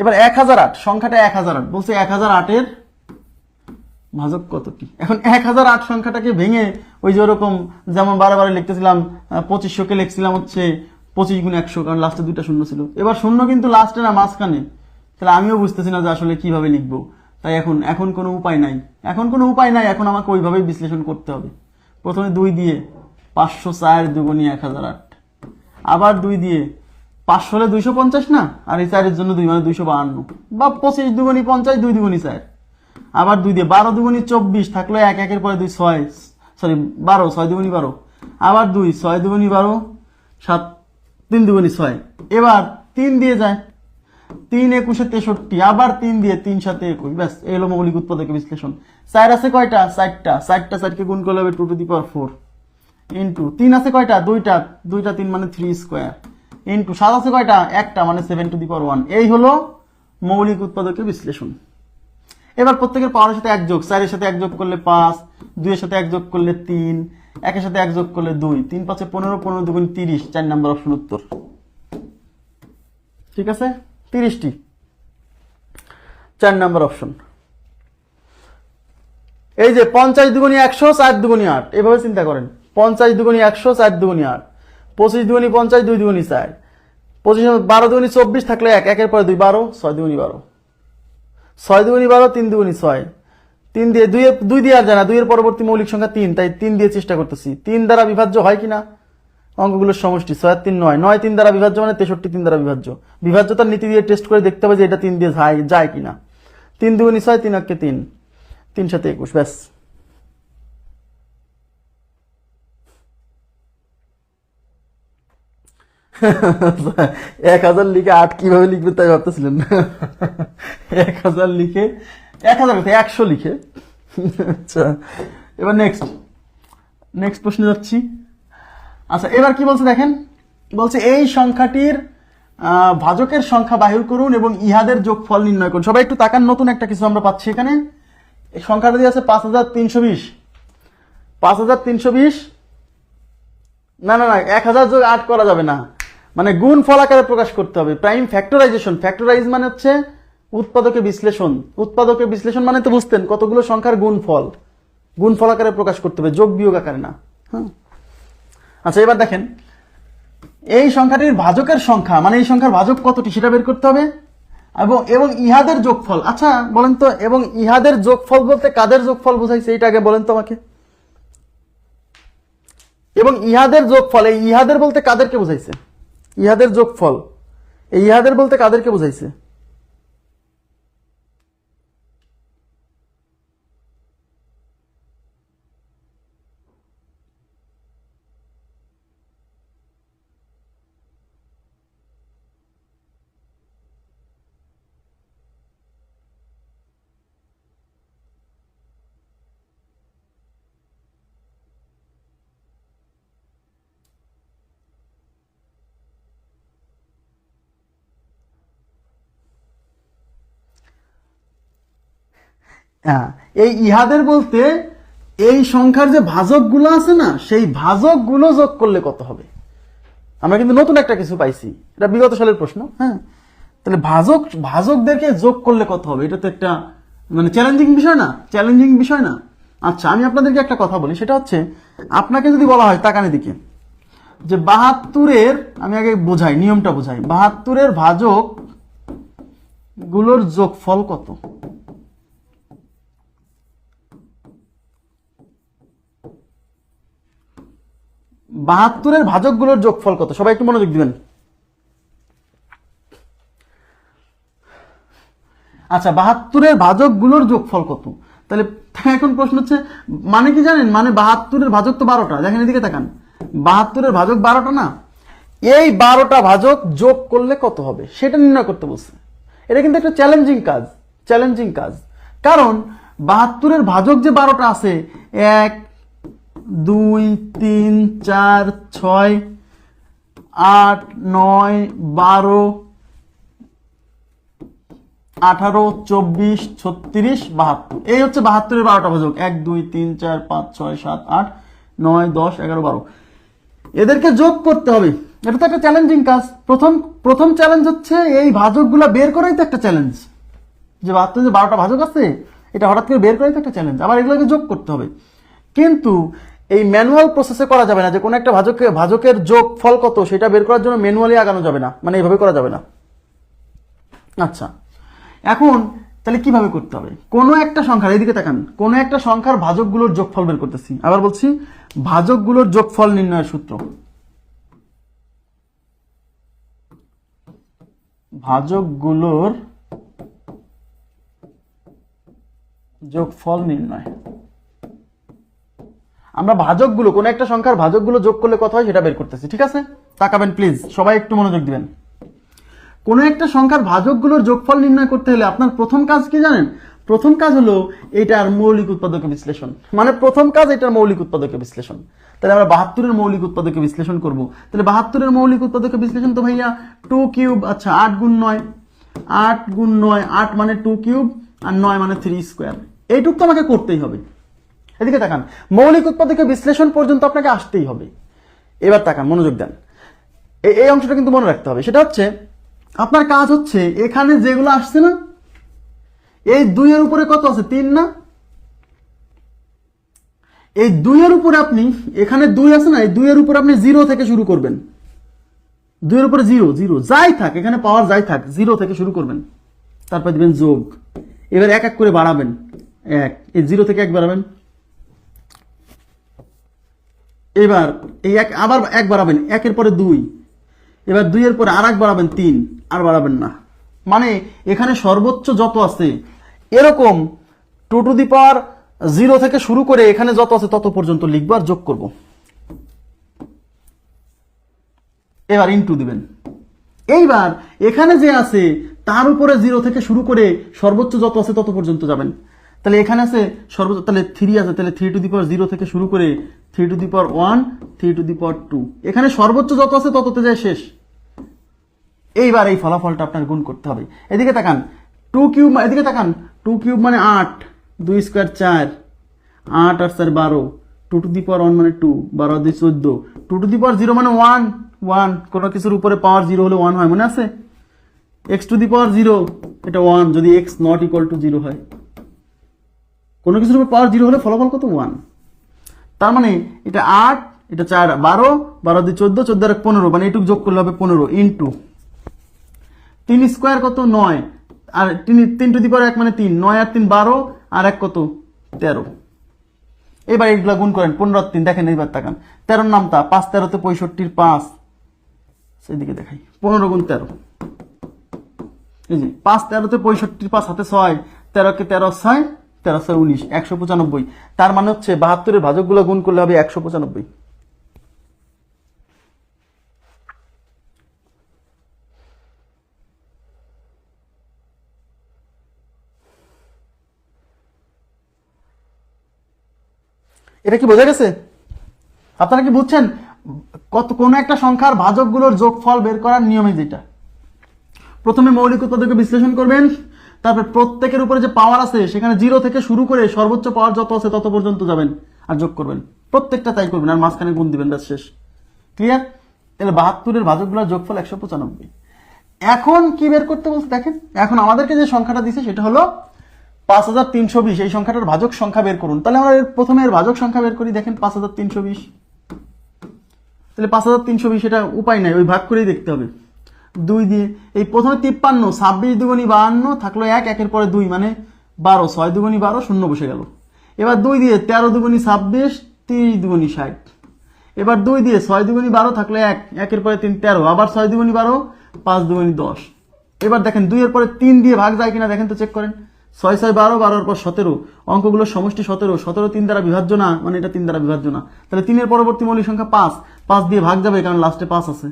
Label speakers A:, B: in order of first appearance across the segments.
A: এবার এক হাজার আট সংখ্যাটা এক হাজার আট বলছে এক হাজার আটের ভাজক কত কি এখন এক হাজার আট সংখ্যাটাকে ভেঙে ওই যে ওরকম যেমন বারে লিখতেছিলাম পঁচিশশোকে লিখছিলাম হচ্ছে পঁচিশ গুণ একশো কারণ লাস্টে দুইটা শূন্য ছিল এবার শূন্য কিন্তু লাস্টে না মাঝখানে তাহলে আমিও বুঝতেছি না যে আসলে কিভাবে লিখবো তাই এখন এখন কোনো উপায় নাই এখন কোনো উপায় নাই এখন আমাকে ওইভাবেই বিশ্লেষণ করতে হবে প্রথমে দুই দিয়ে পাঁচশো চার দুগুণী এক হাজার আট আবার দুই দিয়ে পাঁচশো হলে দুইশো পঞ্চাশ না আর এই চারের জন্য দুই মানে দুইশো বাহান্ন বা পঁচিশ দুগুনি পঞ্চাশ দুই দুগুনি চার আবার দুই দিয়ে বারো দুগুনি চব্বিশ থাকলে এক একের পরে দুই ছয় সরি বারো ছয় দুগুনি বারো আবার দুই ছয় দুগুনি বারো সাত তিন দুগুনি ছয় এবার তিন দিয়ে যায় তিন একুশে তেষট্টি আবার তিন দিয়ে তিন সাথে একুশ ব্যাস এই হলো মৌলিক উৎপাদক বিশ্লেষণ চার আছে কয়টা চারটা চারটা চারকে গুণ করলে হবে two to the power four into তিন আছে কয়টা দুইটা দুইটা তিন মানে থ্রি স্কোয়ার ইন্টু সাত আছে কয়টা একটা মানে seven to the power one এই হলো মৌলিক উৎপাদকের বিশ্লেষণ এবার প্রত্যেকের পাওয়ারের সাথে এক যোগ চারের সাথে এক যোগ করলে পাঁচ দুইয়ের সাথে এক যোগ করলে তিন একের সাথে এক যোগ করলে দুই তিন পাঁচে পনেরো পনেরো দুগুণ তিরিশ চার নম্বর অপশন উত্তর ঠিক আছে তিরিশটি চার নম্বর অপশন এই যে পঞ্চাশ দুগুণী একশো চার দুগুণী আট এভাবে চিন্তা করেন পঞ্চাশ দুগুণী একশো চার দুগুণী আট পঁচিশ দুগুনি পঞ্চাশ দুই দুগুনি চার পঁচিশ বারো দুগুনি চব্বিশ থাকলে এক একের পরে দুই বারো ছয় দুগুনি বারো ছয় দুগুনি বারো তিন দুগুনি ছয় তিন দিয়ে দুই দুই দিয়ে আর জানা দুইয়ের পরবর্তী মৌলিক সংখ্যা তিন তাই তিন দিয়ে চেষ্টা করতেছি তিন দ্বারা বিভাজ্য হয় কিনা অঙ্কগুলোর সমষ্টি ছয় তিন নয় নয় তিন দ্বারা বিভাজ্য মানে তেষট্টি তিন দ্বারা বিভাজ্য বিভাজ্যতার নীতি দিয়ে টেস্ট করে দেখতে হবে যে এটা তিন দিয়ে যায় যায় কিনা তিন দুগুনি ছয় তিন অক্ষে তিন তিন সাথে একুশ ব্যাস এক হাজার লিখে আট কিভাবে লিখবে তাই ভাবতেছিলেন এক হাজার লিখে এক হাজার একশো লিখে আচ্ছা এবার নেক্সট নেক্সট প্রশ্নে যাচ্ছি আচ্ছা এবার কি বলছে দেখেন বলছে এই সংখ্যাটির ভাজকের সংখ্যা বাহির করুন এবং ইহাদের যোগফল নির্ণয় করুন সবাই একটু তাকান নতুন একটা কিছু আমরা পাচ্ছি এখানে এই সংখ্যাটা দিয়ে আছে পাঁচ হাজার তিনশো বিশ পাঁচ হাজার তিনশো বিশ না না না এক হাজার যোগ আট করা যাবে না মানে গুণ ফল আকারে প্রকাশ করতে হবে প্রাইম ফ্যাক্টরাইজেশন ফ্যাক্টরাইজ মানে হচ্ছে উৎপাদকে বিশ্লেষণ উৎপাদকে বিশ্লেষণ মানে তো বুঝতেন কতগুলো সংখ্যার গুণ ফল গুণ ফল আকারে প্রকাশ করতে হবে যোগ বিয়োগ আকারে না হ্যাঁ আচ্ছা এবার দেখেন এই সংখ্যাটির ভাজকের সংখ্যা মানে এই সংখ্যার ভাজক কতটি সেটা বের করতে হবে এবং এবং ইহাদের যোগফল আচ্ছা বলেন তো এবং ইহাদের যোগফল বলতে কাদের যোগফল বোঝাইছে এইটা আগে বলেন তো আমাকে এবং ইহাদের যোগফল এই ইহাদের বলতে কাদেরকে বোঝাইছে ইহাদের যোগফল এই ইহাদের বলতে কাদেরকে বুঝাইছে হ্যাঁ এই ইহাদের বলতে এই সংখ্যার যে ভাজকগুলো আছে না সেই ভাজকগুলো যোগ করলে কত হবে আমরা কিন্তু নতুন একটা কিছু পাইছি এটা বিগত সালের প্রশ্ন হ্যাঁ তাহলে ভাজক ভাজকদেরকে যোগ করলে কত হবে এটা তো একটা মানে চ্যালেঞ্জিং বিষয় না চ্যালেঞ্জিং বিষয় না আচ্ছা আমি আপনাদেরকে একটা কথা বলি সেটা হচ্ছে আপনাকে যদি বলা হয় তাকানি দিকে যে বাহাত্তরের আমি আগে বোঝাই নিয়মটা বোঝাই বাহাত্তরের ভাজক গুলোর যোগফল কত বাহাত্তরের ভাজকগুলোর যোগফল কত সবাই একটু মনোযোগ দিবেন আচ্ছা বাহাত্তরের ভাজকগুলোর যোগফল কত তাহলে এখন প্রশ্ন হচ্ছে মানে কি জানেন মানে বাহাত্তরের ভাজক তো বারোটা দেখেন এদিকে তাকান বাহাত্তরের ভাজক বারোটা না এই বারোটা ভাজক যোগ করলে কত হবে সেটা নির্ণয় করতে বলছে এটা কিন্তু একটা চ্যালেঞ্জিং কাজ চ্যালেঞ্জিং কাজ কারণ বাহাত্তরের ভাজক যে বারোটা আছে এক দুই তিন চার ছয় আট নয় বারো আঠারো চব্বিশ ছত্রিশ বাহাত্তর এই হচ্ছে বাহাত্তরের বারোটা ভাজক এক দুই তিন চার পাঁচ ছয় সাত আট নয় দশ এগারো বারো এদেরকে যোগ করতে হবে এটা তো একটা চ্যালেঞ্জিং কাজ প্রথম প্রথম চ্যালেঞ্জ হচ্ছে এই ভাজকগুলো বের করাই তো একটা চ্যালেঞ্জ যে বাহাত্তর যে বারোটা ভাজক আছে এটা হঠাৎ করে বের করাই তো একটা চ্যালেঞ্জ আবার এগুলোকে যোগ করতে হবে কিন্তু এই ম্যানুয়াল প্রসেসে করা যাবে না যে কোনো একটা ভাজকে ভাজকের যোগ ফল কত সেটা বের করার জন্য ম্যানুয়ালি আগানো যাবে না মানে এইভাবে করা যাবে না আচ্ছা এখন তাহলে কিভাবে করতে হবে কোনো একটা সংখ্যার এইদিকে তাকান কোনো একটা সংখ্যার ভাজকগুলোর যোগফল বের করতেছি আবার বলছি ভাজকগুলোর যোগফল নির্ণয়ের সূত্র ভাজকগুলোর যোগফল নির্ণয় আমরা ভাজকগুলো কোনো একটা সংখ্যার ভাজকগুলো যোগ করলে কত হয় সেটা বের করতেছি ঠিক আছে তাকাবেন প্লিজ সবাই একটু মনোযোগ দিবেন কোনো একটা সংখ্যার ভাজকগুলোর যোগফল নির্ণয় করতে হলে আপনার প্রথম কাজ কি জানেন প্রথম কাজ হলো এটার মৌলিক উৎপাদকে বিশ্লেষণ মানে প্রথম কাজ এটার মৌলিক উৎপাদকে বিশ্লেষণ তাহলে আমরা বাহাত্তরের মৌলিক উৎপাদকে বিশ্লেষণ করব তাহলে বাহাত্তরের মৌলিক উৎপাদকে বিশ্লেষণ তো ভাইয়া টু কিউব আচ্ছা আট গুণ নয় আট গুণ নয় আট মানে টু কিউব আর নয় মানে থ্রি স্কোয়ার এইটুক তো আমাকে করতেই হবে এদিকে তাকান মৌলিক উৎপাদকে বিশ্লেষণ পর্যন্ত আপনাকে আসতেই হবে এবার তাকান মনোযোগ দেন এই অংশটা কিন্তু মনে রাখতে হবে সেটা হচ্ছে আপনার কাজ হচ্ছে এখানে যেগুলো আসছে না এই দুইয়ের উপরে কত আছে তিন না এই দুইয়ের উপরে আপনি এখানে দুই আছে না এই দুইয়ের উপরে আপনি জিরো থেকে শুরু করবেন দুইয়ের উপরে জিরো জিরো যাই থাক এখানে পাওয়ার যাই থাক জিরো থেকে শুরু করবেন তারপর দিবেন যোগ এবার এক এক করে বাড়াবেন এক এই জিরো থেকে এক বাড়াবেন এবার এই এক আবার এক বাড়াবেন একের পরে দুই এবার দুইয়ের পরে আর এক বাড়াবেন তিন আর বাড়াবেন না মানে এখানে সর্বোচ্চ যত আছে এরকম two to the power zero থেকে শুরু করে এখানে যত আছে তত পর্যন্ত লিখব আর যোগ করব এবার ইনটু দিবেন এইবার এখানে যে আছে তার উপরে জিরো থেকে শুরু করে সর্বোচ্চ যত আছে তত পর্যন্ত যাবেন তাহলে এখানে আছে সর্বোচ্চ তাহলে থ্রি আছে তাহলে three to the power zero থেকে শুরু করে three to the power one three to the power two এখানে সর্বোচ্চ যত আছে তততে যায় শেষ এইবার এই ফলাফলটা আপনার গুণ করতে হবে এদিকে তাকান টু কিউব এদিকে তাকান টু কিউব মানে আট দুই স্কোয়ার চার আট আর স্যার বারো two to the power one মানে টু বারো দুই চোদ্দ two to the power zero মানে ওয়ান ওয়ান কোনো কিছুর উপরে পাওয়ার জিরো হলে ওয়ান হয় মনে আছে X to the power zero এটা ওয়ান যদি X not equal to zero হয় কোনো কিছুর উপর পাওয়ার জিরো হলে ফলাফল কত ওয়ান তার মানে এটা আট এটা চার বারো বারো দিয়ে চোদ্দো চোদ্দো আর পনেরো মানে এটুকু যোগ করলে হবে পনেরো ইন্টু তিন স্কোয়ার কত নয় আর তিন তিন টু দি এক মানে তিন নয় আর তিন বারো আর এক কত তেরো এবার এইগুলা গুণ করেন পনেরো তিন দেখেন এইবার তাকান তেরোর নামটা পাঁচ তেরোতে পঁয়ষট্টির পাঁচ সেদিকে দেখাই পনেরো গুণ তেরো এই যে পাঁচ তেরোতে পঁয়ষট্টির পাঁচ হাতে ছয় তেরোকে তেরো ছয় তেরোশো উনিশ একশো পঁচানব্বই তার মানে হচ্ছে বাহাত্তরের ভাজকগুলো গুণ করলে হবে একশো পঁচানব্বই এটা কি বোঝা গেছে আপনারা কি বুঝছেন কত কোন একটা সংখ্যার ভাজকগুলোর যোগফল বের করার নিয়মে যেটা প্রথমে মৌলিক উৎপাদকে বিশ্লেষণ করবেন তারপর প্রত্যেকের উপরে যে পাওয়ার আছে সেখানে জিরো থেকে শুরু করে সর্বোচ্চ পাওয়ার যত আছে তত পর্যন্ত যাবেন আর যোগ করবেন প্রত্যেকটা তাই করবেন আর মাঝখানে গুণ দিবেন ব্যাস শেষ ক্লিয়ার তাহলে বাহাত্তরের ভাজকগুলোর যোগফল একশো পঁচানব্বই এখন কি বের করতে বলছে দেখেন এখন আমাদেরকে যে সংখ্যাটা দিছে সেটা হলো পাঁচ হাজার তিনশো বিশ এই সংখ্যাটার ভাজক সংখ্যা বের করুন তাহলে আমরা প্রথমে এর ভাজক সংখ্যা বের করি দেখেন পাঁচ হাজার তিনশো বিশ তাহলে পাঁচ হাজার তিনশো বিশ এটা উপায় নাই ওই ভাগ করেই দেখতে হবে দুই দিয়ে এই প্রথমে তিপ্পান্ন ছাব্বিশ দুগুণী বাহান্ন থাকলো এক একের পরে দুই মানে বারো ছয় দুগুণী বারো শূন্য বসে গেল এবার দুই দিয়ে তেরো দুগুণী ছাব্বিশ তিরিশ দুগুণী ষাট এবার দুই দিয়ে ছয় দুগুণী বারো থাকলে এক একের পরে তিন তেরো আবার ছয় দুগুণী বারো পাঁচ দুগুণী দশ এবার দেখেন দুইয়ের পরে তিন দিয়ে ভাগ যায় কিনা দেখেন তো চেক করেন ছয় ছয় বারো বারোর পর সতেরো অঙ্কগুলো সমষ্টি সতেরো সতেরো তিন দ্বারা বিভাজ্য না মানে এটা তিন দ্বারা বিভাজ্য না তাহলে তিনের পরবর্তী মৌলিক সংখ্যা পাঁচ পাঁচ দিয়ে ভাগ যাবে কারণ লাস্টে পাঁচ আছে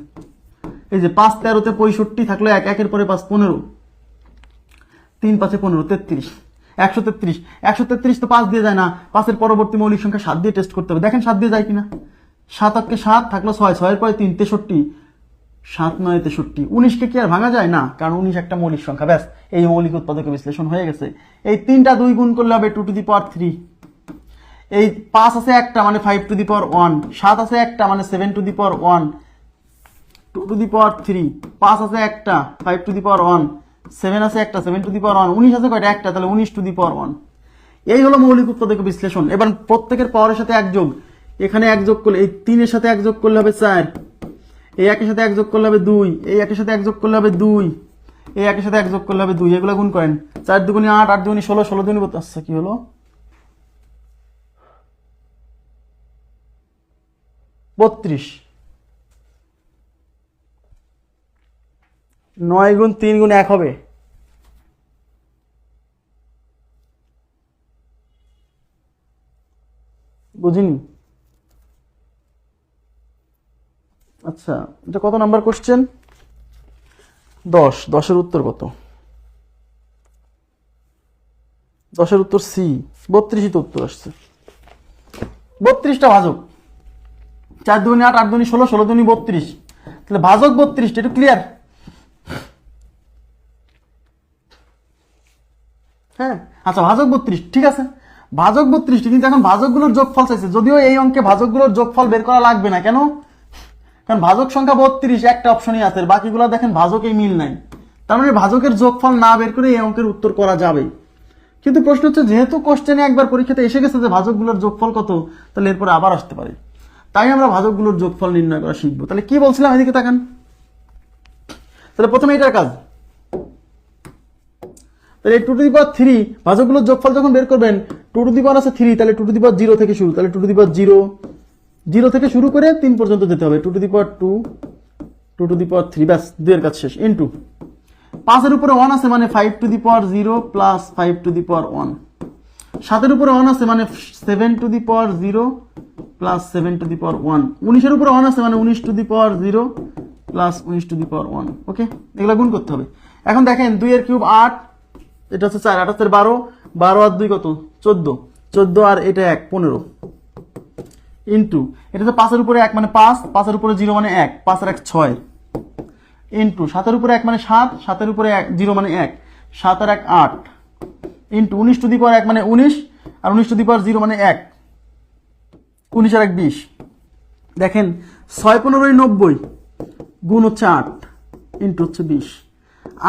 A: এই যে পাঁচ তেরোতে পঁয়ষট্টি থাকলে এক একের পরে পাঁচ পনেরো তিন পাঁচে পনেরো তেত্রিশ একশো তেত্রিশ একশো তেত্রিশ তো পাঁচ দিয়ে যায় না পাঁচের পরবর্তী মৌলিক সংখ্যা সাত দিয়ে টেস্ট করতে হবে দেখেন সাত দিয়ে যায় কিনা সাত আটকে সাত থাকলো ছয় ছয়ের পরে তিন তেষট্টি সাত নয় তেষট্টি উনিশকে কি আর ভাঙা যায় না কারণ উনিশ একটা মৌলিক সংখ্যা ব্যাস এই মৌলিক উৎপাদকে বিশ্লেষণ হয়ে গেছে এই তিনটা দুই গুণ করলে হবে two to the power three এই পাঁচ আছে একটা মানে five to the power one সাত আছে একটা মানে seven to the power one two to the power three পাঁচ আছে একটা five to the power one seven আছে একটা seven to the power one উনিশ আছে কয়টা একটা তাহলে উনিশ টু দি পাওয়ার ওয়ান এই হলো মৌলিক উৎপাদক বিশ্লেষণ এবার প্রত্যেকের পাওয়ারের সাথে এক যোগ এখানে এক যোগ করলে এই তিনের সাথে এক যোগ করলে হবে চার এই একের সাথে এক যোগ করলে হবে দুই এই একের সাথে এক যোগ করলে হবে দুই এই একের সাথে এক যোগ করলে হবে দুই এগুলো গুণ করেন চার দুগুনি আট আট দুগুনি ষোলো ষোলো দুগুনি আচ্ছা কি হলো বত্রিশ নয় গুণ তিন গুণ এক হবে বুঝিনি আচ্ছা এটা কত নাম্বার কোশ্চেন দশ দশের উত্তর কত দশের উত্তর সি বত্রিশই তো উত্তর আসছে বত্রিশটা ভাজক চার দুনি আট আট দুনি ষোলো ষোলো দুনি বত্রিশ তাহলে ভাজক বত্রিশটা একটু ক্লিয়ার হ্যাঁ আচ্ছা ভাজক বত্রিশ ঠিক আছে ভাজক বত্রিশটি কিন্তু এখন ভাজকগুলোর যোগফল চাইছে যদিও এই অঙ্কে ভাজকগুলোর যোগফল বের করা লাগবে না কেন কারণ ভাজক সংখ্যা বত্রিশ একটা অপশনই আছে বাকিগুলো দেখেন ভাজকেই মিল নাই তার মানে ভাজকের যোগফল না বের করে এই অঙ্কের উত্তর করা যাবে কিন্তু প্রশ্ন হচ্ছে যেহেতু কোশ্চেনে একবার পরীক্ষাতে এসে গেছে যে ভাজকগুলোর যোগফল কত তাহলে এরপরে আবার আসতে পারে তাই আমরা ভাজকগুলোর যোগফল নির্ণয় করা শিখবো তাহলে কি বলছিলাম এদিকে তাকান তাহলে প্রথমে এটার কাজ তাহলে two to the power three ভাজকগুলোর যোগফল যখন বের করবেন টু টু দি পাওয়ার আছে থ্রি তাহলে two to the power zero থেকে শুরু তাহলে two to the power zero zero থেকে শুরু করে তিন পর্যন্ত যেতে হবে two to the power two two to the power three ব্যাস দুয়ের কাজ শেষ ইন্টু পাঁচের উপরে ওয়ান আছে মানে five to the power zero plus five to the power one সাতের উপরে ওয়ান আছে মানে seven to the power zero plus seven to the power one উনিশের উপরে ওয়ান আছে মানে উনিশ to the power zero plus উনিশ to the power one okay এগুলো গুণ করতে হবে এখন দেখেন দুইয়ের কিউব আট এটা হচ্ছে চার আঠাশের বারো বারো আর দুই কত চোদ্দ চোদ্দ আর এটা এক পনেরো ইন্টু এটা হচ্ছে পাঁচের উপরে এক মানে পাঁচ পাঁচের উপরে জিরো মানে এক পাঁচ আর এক ছয় ইন্টু সাতের উপরে এক মানে সাত সাতের উপরে এক জিরো মানে এক সাত আর এক আট ইন্টু উনিশ টু দিপার এক মানে উনিশ আর উনিশ টু দিপার জিরো মানে এক উনিশ আর এক বিশ দেখেন ছয় পনেরোই নব্বই গুণ হচ্ছে আট ইন্টু হচ্ছে বিশ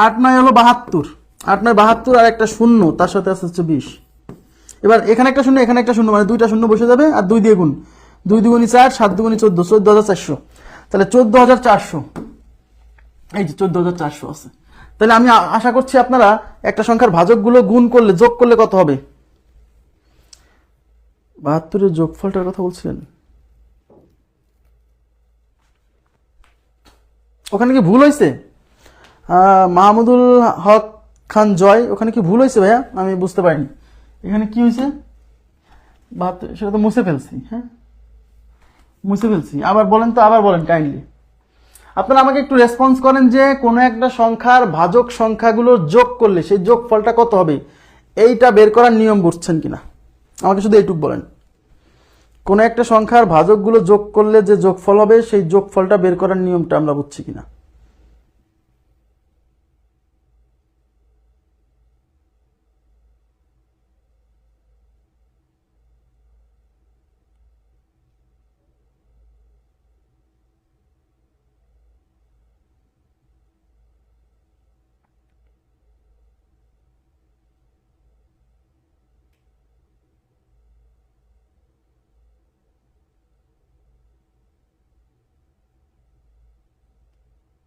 A: আট নয় হলো বাহাত্তর আট নয় বাহাত্তর আর একটা শূন্য তার সাথে আছে হচ্ছে বিশ এবার এখানে একটা শূন্য এখানে একটা শূন্য মানে দুইটা শূন্য বসে যাবে আর দুই দিয়ে গুণ দুই দুগুণি চার সাত দুগুণি চোদ্দো চোদ্দো হাজার চারশো তাহলে চোদ্দ হাজার চারশো এই যে চোদ্দো হাজার চারশো আছে তাহলে আমি আশা করছি আপনারা একটা সংখ্যার ভাজকগুলো গুণ করলে যোগ করলে কত হবে বাহাত্তরের যোগফলটার কথা বলছিলেন ওখানে কি ভুল হয়েছে মাহমুদুল হক খান জয় ওখানে কি ভুল হয়েছে ভাইয়া আমি বুঝতে পারিনি এখানে কি হয়েছে বাহাত্তর সেটা তো মুছে ফেলছি হ্যাঁ মুছে ফেলছি আবার বলেন তো আবার বলেন কাইন্ডলি আপনারা আমাকে একটু রেসপন্স করেন যে কোনো একটা সংখ্যার ভাজক সংখ্যাগুলো যোগ করলে সেই যোগ ফলটা কত হবে এইটা বের করার নিয়ম বুঝছেন কিনা আমাকে শুধু এইটুক বলেন কোনো একটা সংখ্যার ভাজকগুলো যোগ করলে যে যোগফল হবে সেই যোগফলটা বের করার নিয়মটা আমরা বুঝছি কিনা